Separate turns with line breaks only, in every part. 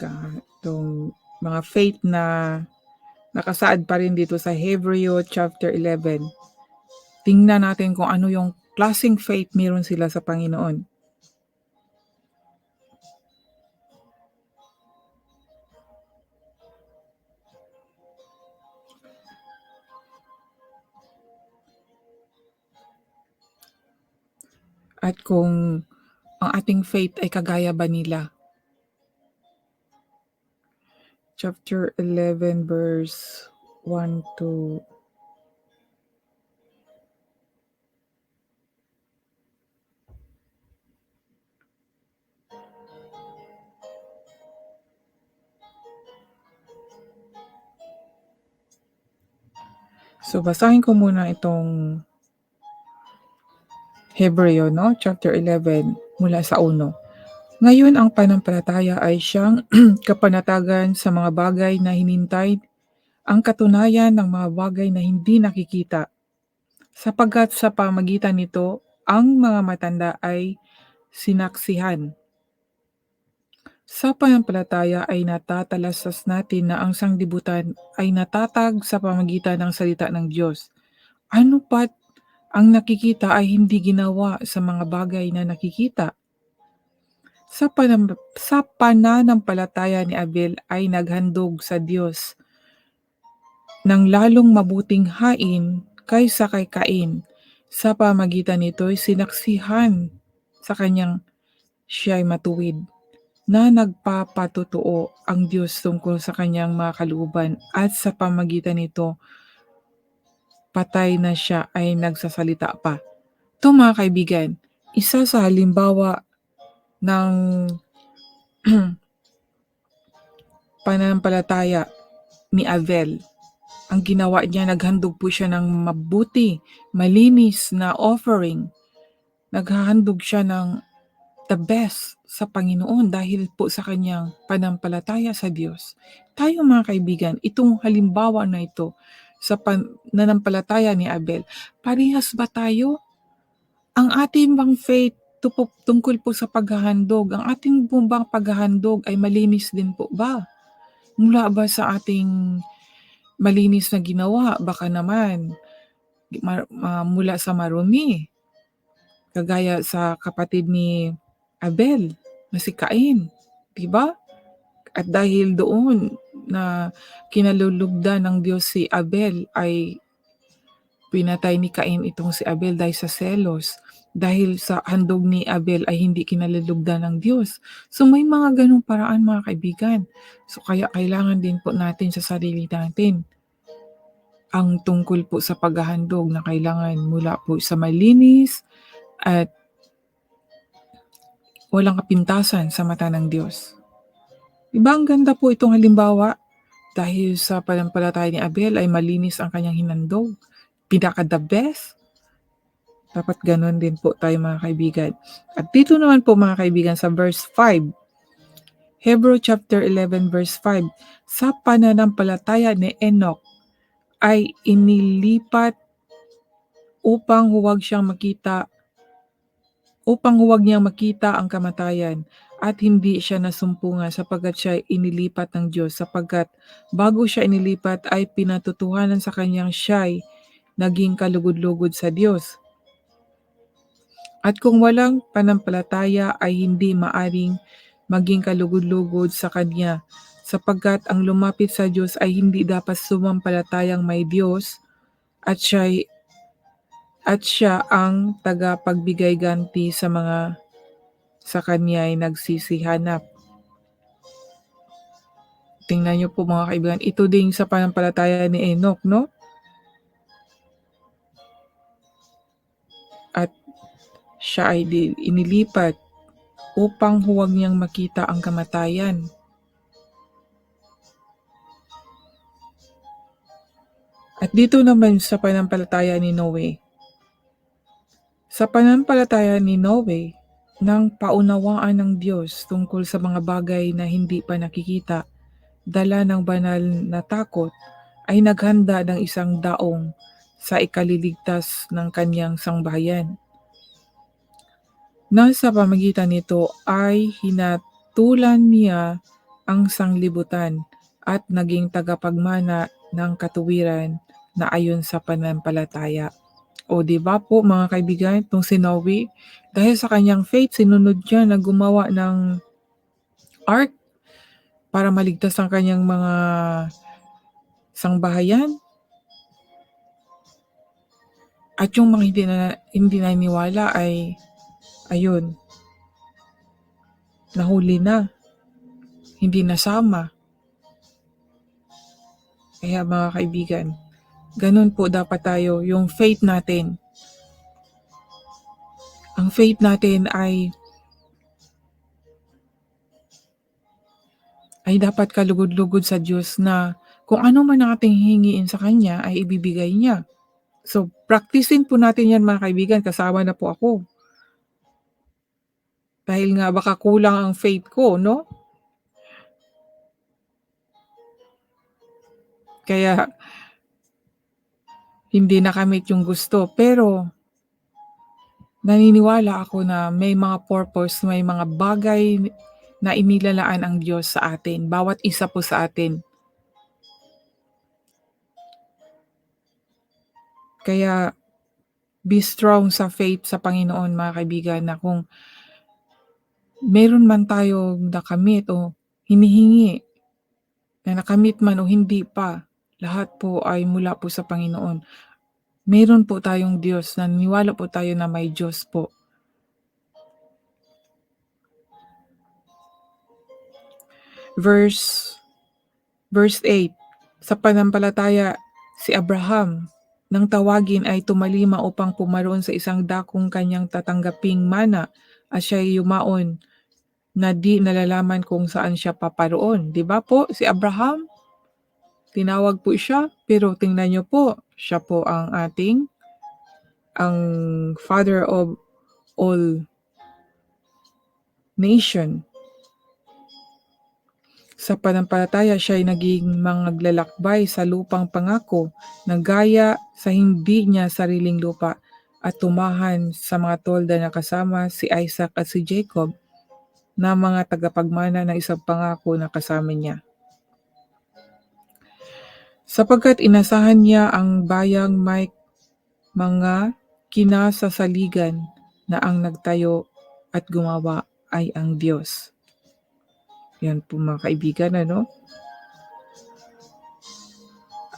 ka itong mga faith na nakasaad pa rin dito sa Hebreo chapter 11. Tingnan natin kung ano yung klaseng faith meron sila sa Panginoon. At kung ang ating faith ay kagaya ba nila. Chapter 11 verse 1 to So basahin ko muna itong Hebreo, no? Chapter 11 mula sa 1. Ngayon ang panampalataya ay siyang kapanatagan sa mga bagay na hinintay, ang katunayan ng mga bagay na hindi nakikita. Sapagkat sa pamagitan nito, ang mga matanda ay sinaksihan. Sa panampalataya ay natatalasas natin na ang sanglibutan ay natatag sa pamagitan ng salita ng Diyos. Ano pat ang nakikita ay hindi ginawa sa mga bagay na nakikita. Sa, panam- sa pananampalataya ni Abel ay naghandog sa Diyos ng lalong mabuting hain kaysa kay Cain. Sa pamagitan nito'y sinaksihan sa kanyang siya'y matuwid na nagpapatotoo ang Diyos tungkol sa kanyang mga kalooban at sa pamagitan nito patay na siya ay nagsasalita pa. Ito mga kaibigan, isa sa halimbawa ng pananampalataya ni Avel. Ang ginawa niya, naghandog po siya ng mabuti, malinis na offering. Naghahandog siya ng the best sa Panginoon dahil po sa kanyang panampalataya sa Diyos. Tayo mga kaibigan, itong halimbawa na ito sa pananampalataya ni Abel, parehas ba tayo? Ang ating bang faith tupo, tungkol po sa paghahandog, ang ating bumbang paghahandog ay malinis din po ba? Mula ba sa ating malinis na ginawa? Baka naman ma, ma, mula sa marumi. Kagaya sa kapatid ni Abel na si Cain, 'di ba? At dahil doon na kinalulugdan ng Diyos si Abel ay pinatay ni Cain itong si Abel dahil sa selos. Dahil sa handog ni Abel ay hindi kinalulugdan ng Diyos. So may mga ganong paraan mga kaibigan. So kaya kailangan din po natin sa sarili natin ang tungkol po sa paghahandog na kailangan mula po sa malinis at walang kapintasan sa mata ng Diyos. Diba ang ganda po itong halimbawa? Dahil sa panampalataya ni Abel ay malinis ang kanyang hinandog. Pinaka the best. Dapat ganun din po tayo mga kaibigan. At dito naman po mga kaibigan sa verse 5. Hebrew chapter 11 verse 5. Sa pananampalataya ni Enoch ay inilipat upang huwag siyang makita upang huwag niyang makita ang kamatayan at hindi siya nasumpungan sapagkat siya inilipat ng Diyos sapagkat bago siya inilipat ay pinatutuhanan sa kanyang siya'y naging kalugod-lugod sa Diyos. At kung walang panampalataya ay hindi maaring maging kalugod-lugod sa Kanya sapagkat ang lumapit sa Diyos ay hindi dapat sumampalatayang may Diyos at siya'y at siya ang tagapagbigay ganti sa mga sa kanya ay nagsisihanap. Tingnan niyo po mga kaibigan, ito din sa panampalataya ni Enoch, no? Siya ay inilipat upang huwag niyang makita ang kamatayan. At dito naman sa panampalataya ni Noe, sa pananampalataya ni Noe, nang paunawaan ng Diyos tungkol sa mga bagay na hindi pa nakikita, dala ng banal na takot, ay naghanda ng isang daong sa ikaliligtas ng kanyang sangbahayan. Nasa pamagitan nito ay hinatulan niya ang sanglibutan at naging tagapagmana ng katuwiran na ayon sa pananampalataya. O di ba po mga kaibigan, itong si Noe, dahil sa kanyang faith, sinunod niya na gumawa ng ark para maligtas ang kanyang mga sangbahayan. At yung mga hindi, na, hindi naniniwala ay, ayun, nahuli na. Hindi nasama. Kaya mga kaibigan, ganun po dapat tayo, yung faith natin. Ang faith natin ay ay dapat kalugod-lugod sa Diyos na kung ano man ang ating hingiin sa Kanya ay ibibigay niya. So, practicein po natin yan mga kaibigan, kasama na po ako. Dahil nga baka kulang ang faith ko, no? Kaya hindi nakamit yung gusto. Pero naniniwala ako na may mga purpose, may mga bagay na inilalaan ang Diyos sa atin, bawat isa po sa atin. Kaya be strong sa faith sa Panginoon mga kaibigan na kung meron man tayong nakamit o hinihingi na nakamit man o hindi pa, lahat po ay mula po sa Panginoon. Meron po tayong Diyos, naniniwala po tayo na may Diyos po. Verse verse 8. Sa panampalataya si Abraham nang tawagin ay tumalima upang pumaroon sa isang dakong kanyang tatanggaping mana at siya yumaon na di nalalaman kung saan siya paparoon. Di ba po si Abraham? Tinawag po siya, pero tingnan niyo po, siya po ang ating ang father of all nation. Sa panampalataya, siya ay naging mangaglalakbay sa lupang pangako na gaya sa hindi niya sariling lupa at tumahan sa mga tolda na kasama si Isaac at si Jacob na mga tagapagmana ng isang pangako na kasama niya. Sapagkat inasahan niya ang bayang may mga kinasasaligan na ang nagtayo at gumawa ay ang Diyos. Yan po mga kaibigan, ano?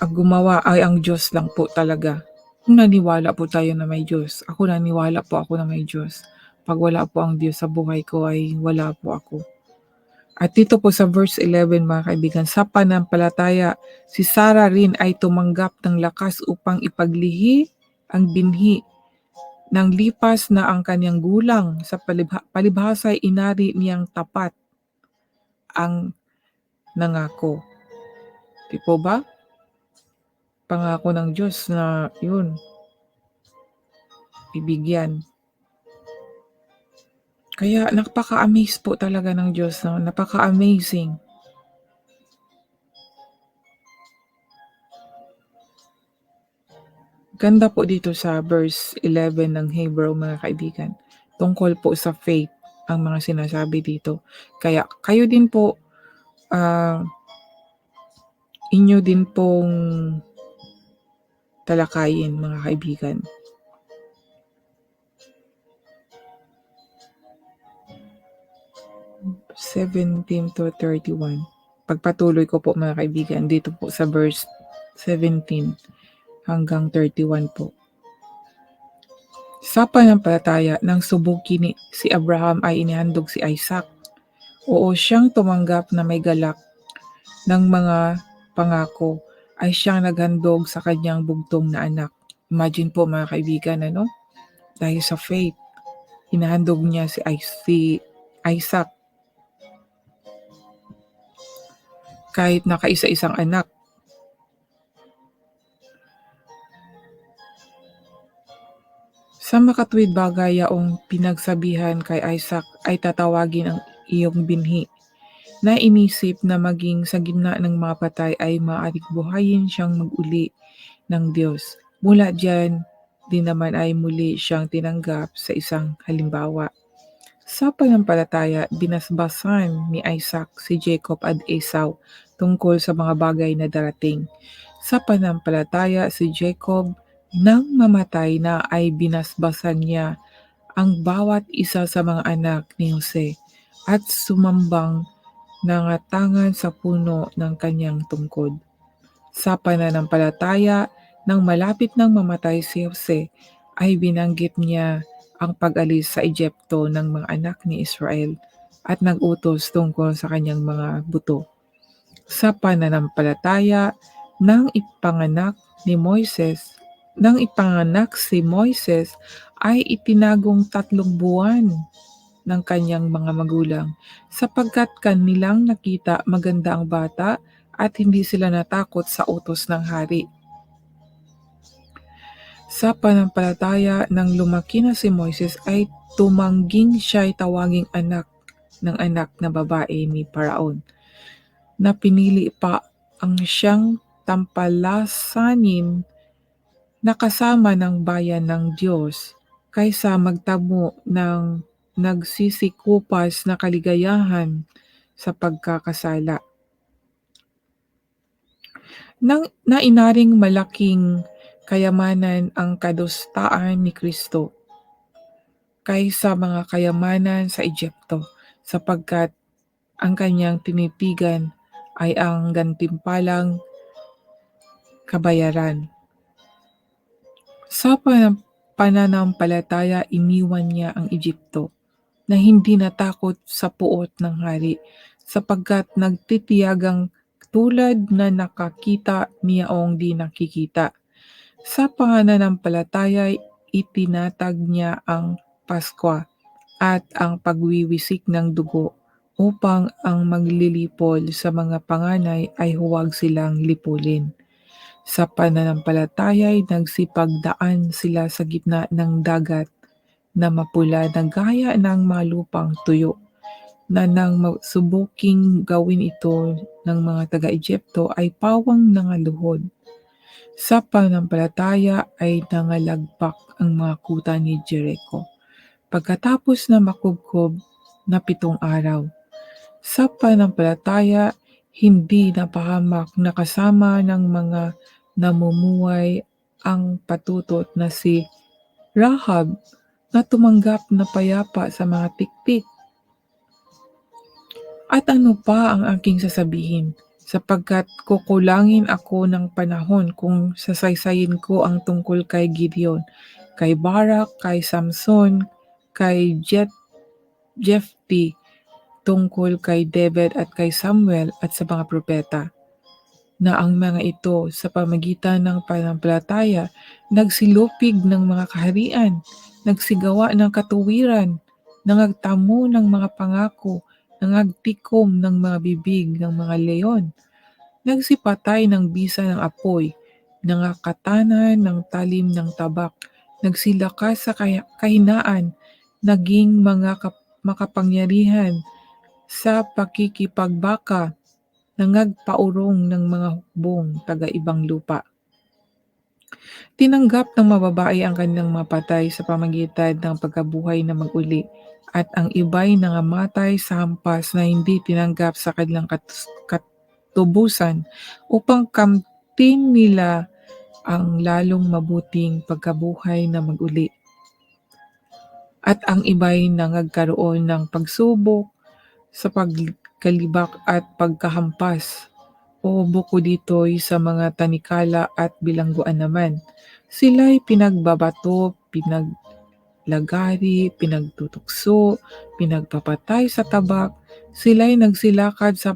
Ang gumawa ay ang Diyos lang po talaga. Kung naniwala po tayo na may Diyos, ako naniwala po ako na may Diyos. Pag wala po ang Diyos sa buhay ko ay wala po ako. At dito po sa verse 11 mga kaibigan, sa panampalataya, si Sarah rin ay tumanggap ng lakas upang ipaglihi ang binhi ng lipas na ang kanyang gulang sa palibha, palibhasa ay inari niyang tapat ang nangako. Di po ba? Pangako ng Diyos na yun, bibigyan. Kaya napaka-amaze po talaga ng Diyos. No? Napaka-amazing. Ganda po dito sa verse 11 ng Hebrew mga kaibigan. Tungkol po sa faith ang mga sinasabi dito. Kaya kayo din po uh, inyo din pong talakayin mga kaibigan. Seventeen to 31. Pagpatuloy ko po mga kaibigan dito po sa verse 17 hanggang 31 po. Sa panampalataya ng subuki ni si Abraham ay inihandog si Isaac. Oo siyang tumanggap na may galak ng mga pangako ay siyang naghandog sa kanyang bugtong na anak. Imagine po mga kaibigan, ano? Dahil sa faith, hinahandog niya si Isaac. Kahit nakaisa-isang anak, Sa makatwid bagay yaong pinagsabihan kay Isaac ay tatawagin ang iyong binhi na inisip na maging sa gitna ng mga patay ay maaring buhayin siyang maguli ng Diyos. Mula diyan, din naman ay muli siyang tinanggap sa isang halimbawa. Sa pananampalataya, binasbasan ni Isaac si Jacob at Esau tungkol sa mga bagay na darating. Sa pananampalataya, si Jacob nang mamatay na ay binasbasan niya ang bawat isa sa mga anak ni Jose at sumambang nangatangan sa puno ng kanyang tungkod. Sa pananampalataya, nang malapit nang mamatay si Jose, ay binanggit niya ang pag-alis sa Egypto ng mga anak ni Israel at nag-utos tungkol sa kanyang mga buto. Sa pananampalataya, nang ipanganak ni Moises, nang ipanganak si Moises ay itinagong tatlong buwan ng kanyang mga magulang sapagkat kanilang nakita maganda ang bata at hindi sila natakot sa utos ng hari. Sa panampalataya nang lumaki na si Moises ay tumangging siya ay tawaging anak ng anak na babae ni Paraon na pinili pa ang siyang tampalasanin na kasama ng bayan ng Diyos kaysa magtamo ng nagsisikupas na kaligayahan sa pagkakasala. Nang nainaring malaking kayamanan ang kadustaan ni Kristo kaysa mga kayamanan sa Egypto sapagkat ang kanyang tinitigan ay ang gantimpalang kabayaran. Sa pan- pananampalataya, iniwan niya ang Egypto na hindi natakot sa puot ng hari sapagkat nagtitiyagang tulad na nakakita niyaong di nakikita. Sa pananampalataya, itinatag niya ang Paskwa at ang pagwiwisik ng dugo upang ang maglilipol sa mga panganay ay huwag silang lipulin. Sa pananampalataya ay nagsipagdaan sila sa gitna ng dagat na mapula na gaya ng malupang tuyo na nang subuking gawin ito ng mga taga-Egypto ay pawang nangaluhod. Sa pananampalataya ay nangalagpak ang mga kuta ni Jericho pagkatapos na makubkob na pitong araw. Sa pananampalataya, hindi napahamak na kasama ng mga namumuhay ang patutot na si Rahab na tumanggap na payapa sa mga tiktik. At ano pa ang aking sasabihin? Sapagkat kukulangin ako ng panahon kung sasaysayin ko ang tungkol kay Gideon, kay Barak, kay Samson, kay Jet, Jephthah, tungkol kay David at kay Samuel at sa mga propeta na ang mga ito sa pamagitan ng pananampalataya nagsilupig ng mga kaharian, nagsigawa ng katuwiran, nangagtamo ng mga pangako, nangagtikom ng mga bibig ng mga leon, nagsipatay ng bisa ng apoy, nangakatanan ng talim ng tabak, nagsilakas sa kahinaan, naging mga kap- makapangyarihan sa pakikipagbaka, nangagpaurong ng mga hukbong taga-ibang lupa. Tinanggap ng mababae ang kanilang mapatay sa pamagitan ng pagkabuhay na maguli at ang iba'y nangamatay sa hampas na hindi tinanggap sa kanilang katus- katubusan upang kamtin nila ang lalong mabuting pagkabuhay na maguli. At ang iba'y nangagkaroon ng pagsubok sa pagkalibak at pagkahampas o buko dito'y sa mga tanikala at bilangguan naman. Sila'y pinagbabato, pinaglagari, pinagtutukso, pinagpapatay sa tabak. Sila'y nagsilakad sa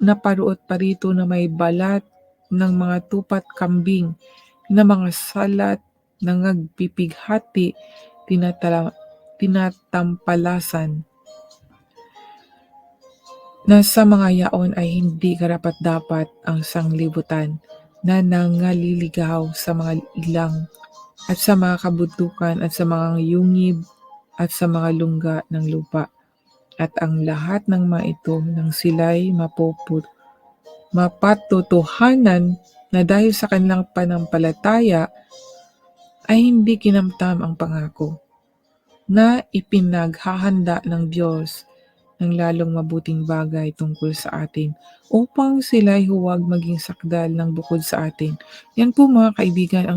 naparuot parito na may balat ng mga tupat kambing na mga salat nangagpipighati, tinatala, tinatampalasan na sa mga yaon ay hindi karapat-dapat ang sanglibutan na nangaliligaw sa mga ilang at sa mga kabundukan at sa mga yungib at sa mga lungga ng lupa. At ang lahat ng mga ito nang sila'y mapuput, mapatutuhanan na dahil sa kanilang panampalataya ay hindi kinamtam ang pangako. na ipinaghahanda ng Diyos ng lalong mabuting bagay tungkol sa atin upang sila'y huwag maging sakdal ng bukod sa atin. Yan po mga kaibigan ang